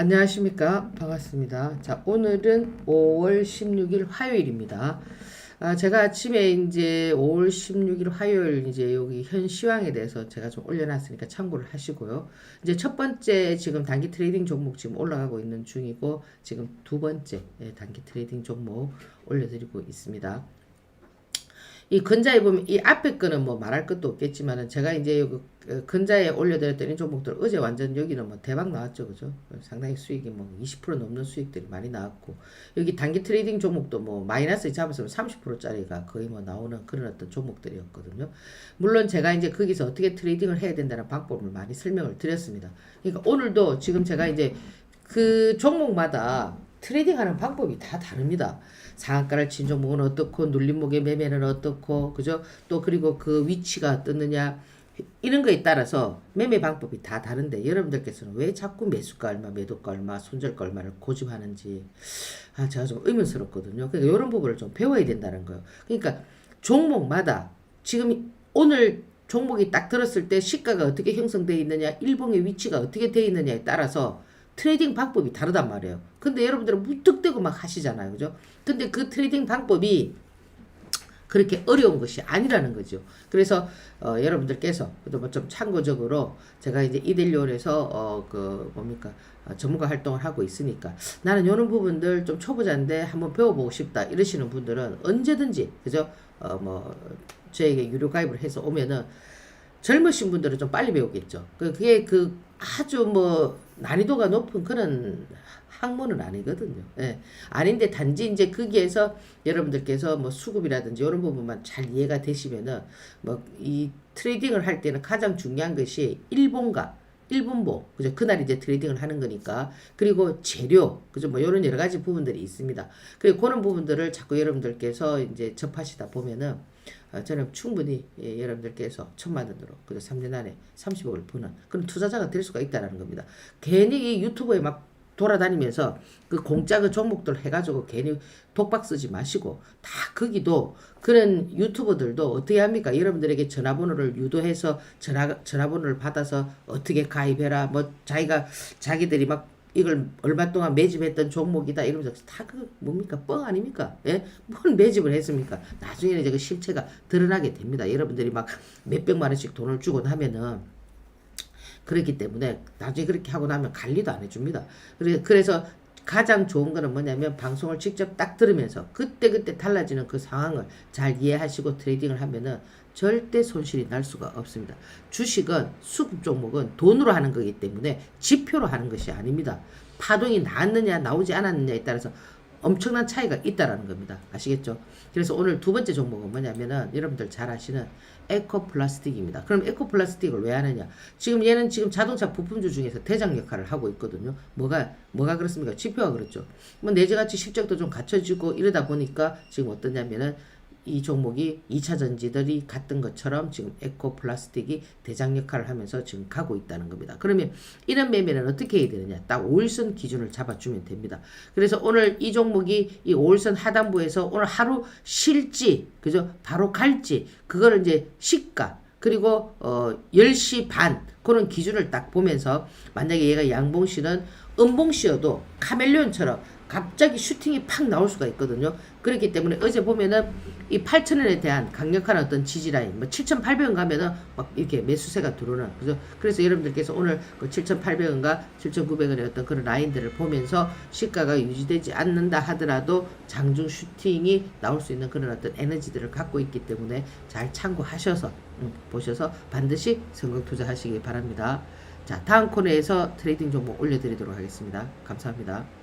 안녕하십니까. 반갑습니다. 자, 오늘은 5월 16일 화요일입니다. 아, 제가 아침에 이제 5월 16일 화요일 이제 여기 현 시황에 대해서 제가 좀 올려놨으니까 참고를 하시고요. 이제 첫 번째 지금 단기 트레이딩 종목 지금 올라가고 있는 중이고 지금 두 번째 예, 단기 트레이딩 종목 올려드리고 있습니다. 이 근자에 보면 이 앞에 거는 뭐 말할 것도 없겠지만은 제가 이제 여기 그 근자에 올려드렸던 이 종목들 어제 완전 여기는 뭐 대박 나왔죠. 그죠? 상당히 수익이 뭐 20% 넘는 수익들이 많이 나왔고 여기 단기 트레이딩 종목도 뭐 마이너스 잡았으면 30%짜리가 거의 뭐 나오는 그런 어떤 종목들이었거든요. 물론 제가 이제 거기서 어떻게 트레이딩을 해야 된다는 방법을 많이 설명을 드렸습니다. 그러니까 오늘도 지금 제가 이제 그 종목마다 트레이딩하는 방법이 다 다릅니다. 상한가를 친 종목은 어떻고 눌림목의 매매는 어떻고 그죠? 또 그리고 그 위치가 어떻느냐 이런 거에 따라서 매매 방법이 다 다른데 여러분들께서는 왜 자꾸 매수가 얼마, 매도가 얼마, 손절가 얼마를 고집하는지 아 제가 좀 의문스럽거든요. 그러니까 이런 부분을 좀 배워야 된다는 거예요. 그러니까 종목마다 지금 오늘 종목이 딱 들었을 때 시가가 어떻게 형성되어 있느냐, 일봉의 위치가 어떻게 되어 있느냐에 따라서 트레이딩 방법이 다르단 말이에요. 근데 여러분들은 무턱대고 막 하시잖아요. 그죠? 근데 그 트레이딩 방법이 그렇게 어려운 것이 아니라는 거죠. 그래서 어, 여러분들께서 뭐좀 참고적으로 제가 이제 이델리온에서 어, 그 뭡니까 어, 전문가 활동을 하고 있으니까 나는 이런 부분들 좀 초보자인데 한번 배워보고 싶다 이러시는 분들은 언제든지 그죠? 어, 뭐 저에게 유료 가입을 해서 오면은 젊으신 분들은 좀 빨리 배우겠죠. 그- 그게 그 아주 뭐 난이도가 높은 그런 학문은 아니거든요. 예. 아닌데 단지 이제 거기에서 여러분들께서 뭐 수급이라든지 이런 부분만 잘 이해가 되시면은 뭐 이 트레이딩을 할 때는 가장 중요한 것이 일본값 1분보, 그죠? 그날 이제 트레이딩을 하는 거니까. 그리고 재료, 그죠? 뭐, 요런 여러 가지 부분들이 있습니다. 그리고 그런 부분들을 자꾸 여러분들께서 이제 접하시다 보면은, 어, 저는 충분히 예, 여러분들께서 천만 원으로, 그죠? 3년 안에 30억을 버는 그런 투자자가 될 수가 있다라는 겁니다. 괜히 이 유튜브에 막 돌아다니면서 그 공짜 그 종목들 해가지고 괜히 독박 쓰지 마시고 다 거기도 그런 유튜버들도 어떻게 합니까? 여러분들에게 전화번호를 유도해서 전화 전화번호를 받아서 어떻게 가입해라 뭐 자기가 자기들이 막 이걸 얼마 동안 매집했던 종목이다 이러면서 다 그 뭡니까 뻥 아닙니까? 예? 뭔 매집을 했습니까? 나중에는 이제 그 실체가 드러나게 됩니다. 여러분들이 막 몇 백만 원씩 돈을 주고 나면은 그렇기 때문에 나중에 그렇게 하고 나면 관리도 안 해줍니다. 그래- 그래서 가장 좋은 거는 뭐냐면 방송을 직접 딱 들으면서 그때그때 달라지는 그 상황을 잘 이해하시고 트레이딩을 하면은 절대 손실이 날 수가 없습니다. 주식은 수급 종목은 돈으로 하는 거기 때문에 지표로 하는 것이 아닙니다. 파동이 나왔느냐 나오지 않았느냐에 따라서 엄청난 차이가 있다라는 겁니다. 아시겠죠? 그래서 오늘 두 번째 종목은 뭐냐면은 여러분들 잘 아시는 에코 플라스틱입니다. 그럼 에코 플라스틱을 왜 하느냐? 지금 얘는 지금 자동차 부품주 중에서 대장 역할을 하고 있거든요. 뭐가 뭐가 그렇습니까? 지표가 그렇죠. 뭐 내재가치 실적도 좀 갖춰지고 이러다 보니까 지금 어떠냐면은 이 종목이 2차 전지들이 갔던 것처럼 지금 에코 플라스틱이 대장 역할을 하면서 지금 가고 있다는 겁니다. 그러면 이런 매매는 어떻게 해야 되느냐? 딱 5일선 기준을 잡아주면 됩니다. 그래서 오늘 이 종목이 이 5일선 하단부에서 오늘 하루 실지, 그죠? 바로 갈지, 그거를 이제 시가, 그리고 어 10시 반 그런 기준을 딱 보면서 만약에 얘가 양봉시는 음봉시여도 카멜레온처럼 갑자기 슈팅이 팍 나올 수가 있거든요. 그렇기 때문에 어제 보면은 이 8,000원에 대한 강력한 어떤 지지라인, 뭐 7,800원 가면은 막 이렇게 매수세가 들어오는, 그죠? 그래서 여러분들께서 오늘 그 7,800원과 7,900원의 어떤 그런 라인들을 보면서 시가가 유지되지 않는다 하더라도 장중 슈팅이 나올 수 있는 그런 어떤 에너지들을 갖고 있기 때문에 잘 참고하셔서, 음, 보셔서 반드시 성공 투자하시기 바랍니다. 자, 다음 코너에서 트레이딩 정보 올려드리도록 하겠습니다. 감사합니다.